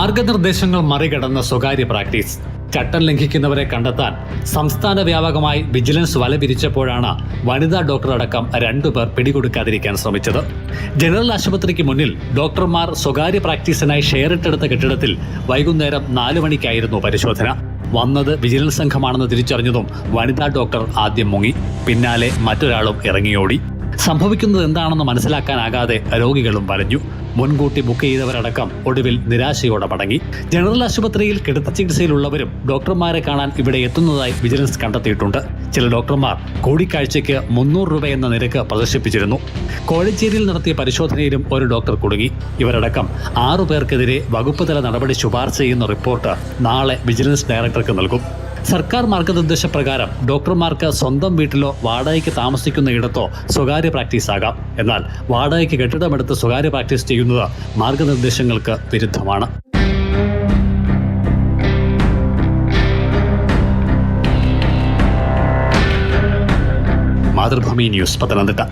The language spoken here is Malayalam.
മാർഗനിർദ്ദേശങ്ങൾ മറികടന്ന സ്വകാര്യ പ്രാക്ടീസ്. ചട്ടം ലംഘിക്കുന്നവരെ കണ്ടെത്താൻ സംസ്ഥാന വ്യാപകമായി വിജിലൻസ് വല പിരിച്ചപ്പോഴാണ് വനിതാ ഡോക്ടർ അടക്കം രണ്ടുപേർ പിടികൊടുക്കാതിരിക്കാൻ ശ്രമിച്ചത്. ജനറൽ ആശുപത്രിക്ക് മുന്നിൽ ഡോക്ടർമാർ സ്വകാര്യ പ്രാക്ടീസിനായി ഷെയറിട്ടെടുത്ത കെട്ടിടത്തിൽ വൈകുന്നേരം നാലു മണിക്കായിരുന്നു പരിശോധന. വന്നത് വിജിലൻസ് സംഘമാണെന്ന് തിരിച്ചറിഞ്ഞതും വനിതാ ഡോക്ടർ ആദ്യം മുങ്ങി. പിന്നാലെ മറ്റൊരാളും ഇറങ്ങിയോടി. സംഭവിക്കുന്നത് എന്താണെന്ന് മനസ്സിലാക്കാനാകാതെ രോഗികളും വലഞ്ഞു. മുൻകൂട്ടി ബുക്ക് ചെയ്തവരടക്കം ഒടുവിൽ നിരാശയോടെ മടങ്ങി. ജനറൽ ആശുപത്രിയിൽ കിടത്ത ചികിത്സയിലുള്ളവരും ഡോക്ടർമാരെ കാണാൻ ഇവിടെ എത്തുന്നതായി വിജിലൻസ് കണ്ടെത്തിയിട്ടുണ്ട്. ചില ഡോക്ടർമാർ കൂടിക്കാഴ്ചയ്ക്ക് മുന്നൂറ് രൂപ എന്ന നിരക്ക് പ്രദർശിപ്പിച്ചിരുന്നു. കോഴിച്ചേരിയിൽ നടത്തിയ പരിശോധനയിലും ഒരു ഡോക്ടർ കുടുങ്ങി. ഇവരടക്കം ആറു പേർക്കെതിരെ വകുപ്പ് തല നടപടി ശുപാർശ ചെയ്യുന്ന റിപ്പോർട്ട് നാളെ വിജിലൻസ് ഡയറക്ടർക്ക് നൽകും. സർക്കാർ മാർഗനിർദ്ദേശപ്രകാരം ഡോക്ടർമാർക്ക് സ്വന്തം വീട്ടിലോ വാടകയ്ക്ക് താമസിക്കുന്ന ഇടത്തോ സ്വകാര്യ പ്രാക്ടീസ് ആകാം. എന്നാൽ വാടകയ്ക്ക് കെട്ടിടമെടുത്ത് സ്വകാര്യ പ്രാക്ടീസ് ചെയ്യുന്നത് മാർഗനിർദ്ദേശങ്ങൾക്ക് വിരുദ്ധമാണ്. മാതൃഭൂമി ന്യൂസ് പത്തനംതിട്ട.